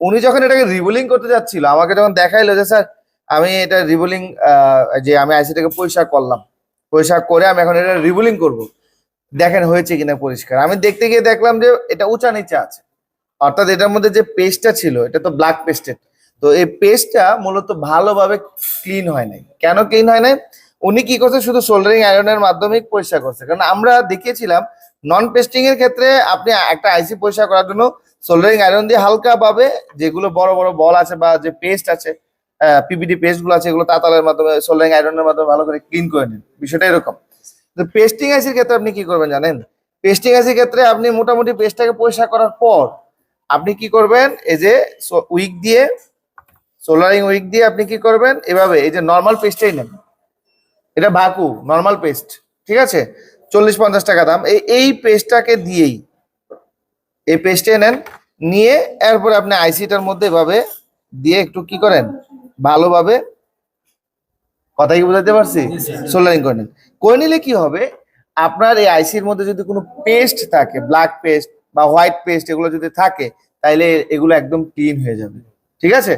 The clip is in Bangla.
উনি যখন এটাকে রিবোলিং করতে যাচ্ছিল, আমাকে যখন দেখাইলো যে, স্যার, আমি এটা রিবোলিং যে আমি আইসিটাকে পরিষ্কার করলাম, পরিষ্কার করে আমি এখন এটা রিবোলিং করব। দেখেন হয়েছে কিনা পরিষ্কার? আমি দেখতে গিয়ে দেখলাম যে, এটা উঁচা নিচে আছে। অর্থাৎ এটার মধ্যে যে পেস্টটা ছিল, এটা তো ব্ল্যাক পেস্টেড তো এই পেস্টটা মূলত ভালোভাবে ক্লিন হয় নাই। কেন ক্লিন হয় নাই? উনি কি করছে? শুধু সোল্ডারিং আয়রনের মাধ্যমে পরিষ্কার করছে। কারণ আমরা দেখিয়েছিলাম নন পেস্টিং এর ক্ষেত্রে আপনি একটা আইসি পরিষ্কার করার জন্য সোল্ডারিং আয়রন দিয়ে হালকা ভাবে যেগুলো বড় বড় বল আছে বা যে পেস্ট আছে পিপিডি পেস্টগুলো আছে, এগুলো তাতালের মাধ্যমে সোল্ডারিং আয়রনের মাধ্যমে ভালো করে ক্লিন করে নিন। বিষয়টা এরকম। তো পেস্টিং আইসির ক্ষেত্রে আপনি কি করবেন জানেন? পেস্টিং আইসির ক্ষেত্রে আপনি মোটামুটি পেস্টটাকে পরিষ্কার করার পর আপনি কি করবেন? এই যে উইক দিয়ে সোলারিং উইক দিয়ে আপনি কি করবেন? এভাবে, এই যে নর্মাল পেস্টটাই নেন। এটা ভাকু নর্মাল পেস্ট ঠিক আছে? চল্লিশ পঞ্চাশ টাকা দাম। এই এই পেস্টটাকে দিয়েই এই পেস্টে নেন নিয়ে এরপরে আপনি আইসিটার মধ্যে এভাবে দিয়ে একটু কি করেন? ভালোভাবে কথা কি বোঝাতে পারছি? সোল্ডারিং করে নেন। করে নিলে কি হবে? আপনার এই আইসির মধ্যে যদি কোনো পেস্ট থাকে ব্ল্যাক পেস্ট বা হোয়াইট পেস্ট এগুলো যদি থাকে তাইলে এগুলো একদম ক্লিন হয়ে যাবে। ঠিক আছে?